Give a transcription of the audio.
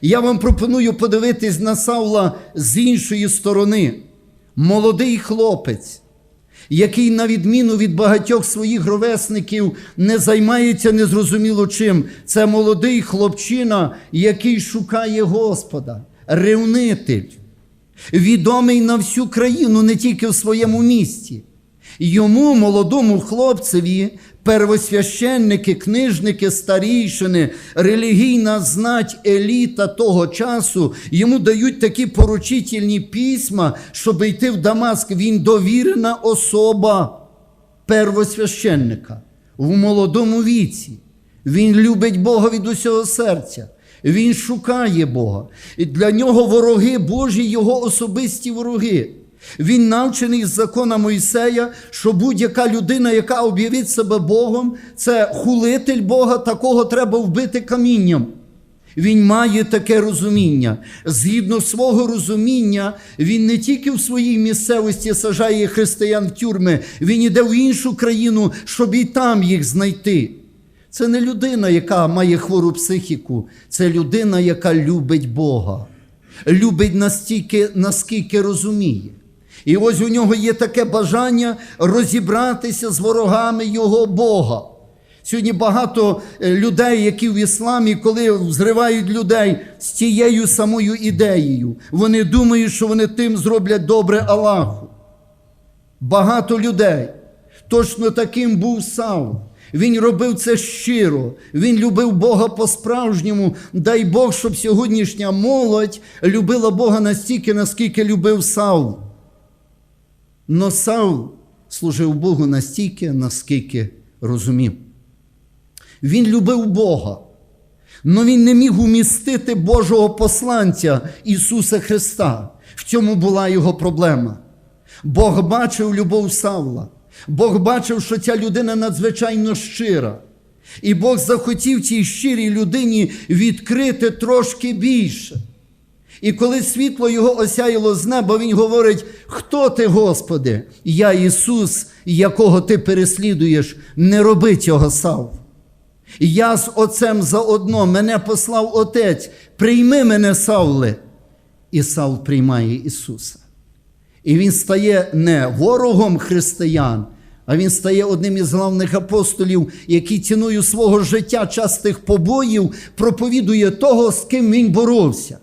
Я вам пропоную подивитись на Савла з іншої сторони. Молодий хлопець, який, на відміну від багатьох своїх ровесників, не займається незрозуміло чим. Це молодий хлопчина, який шукає Господа, ревнитель, відомий на всю країну, не тільки в своєму місті. Йому, молодому хлопцеві, первосвященники, книжники, старійшини, релігійна знать еліта того часу, йому дають такі поручительні письма, щоб йти в Дамаск. Він довірена особа первосвященника в молодому віці. Він любить Бога від усього серця. Він шукає Бога. І для нього вороги Божі, його особисті вороги. Він навчений з закона Мойсея, що будь-яка людина, яка об'явить себе Богом, це хулитель Бога, такого треба вбити камінням. Він має таке розуміння. Згідно свого розуміння, він не тільки в своїй місцевості сажає християн в тюрми, він іде в іншу країну, щоб і там їх знайти. Це не людина, яка має хвору психіку, це людина, яка любить Бога, любить настільки, наскільки розуміє. І ось у нього є таке бажання розібратися з ворогами його Бога. Сьогодні багато е, людей, які в ісламі, коли зривають людей з тією самою ідеєю, вони думають, що вони тим зроблять добре Аллаху. Багато людей. Точно таким був Савл. Він робив це щиро, він любив Бога по-справжньому. Дай Бог, щоб сьогоднішня молодь любила Бога настільки, наскільки любив Савл. Но Савл служив Богу настільки, наскільки розумів. Він любив Бога, але він не міг умістити Божого посланця Ісуса Христа. В цьому була його проблема. Бог бачив любов Савла. Бог бачив, що ця людина надзвичайно щира. І Бог захотів цій щирій людині відкрити трошки більше. І коли світло його осяяло з неба, він говорить: Хто ти, Господи? Я Ісус, якого ти переслідуєш, не роби цього Сав. Я з Отцем заодно, мене послав Отець, прийми мене, Савле. І Савл приймає Ісуса. І він стає не ворогом християн, а він стає одним із главних апостолів, який ціною свого життя частих побоїв проповідує того, з ким він боровся.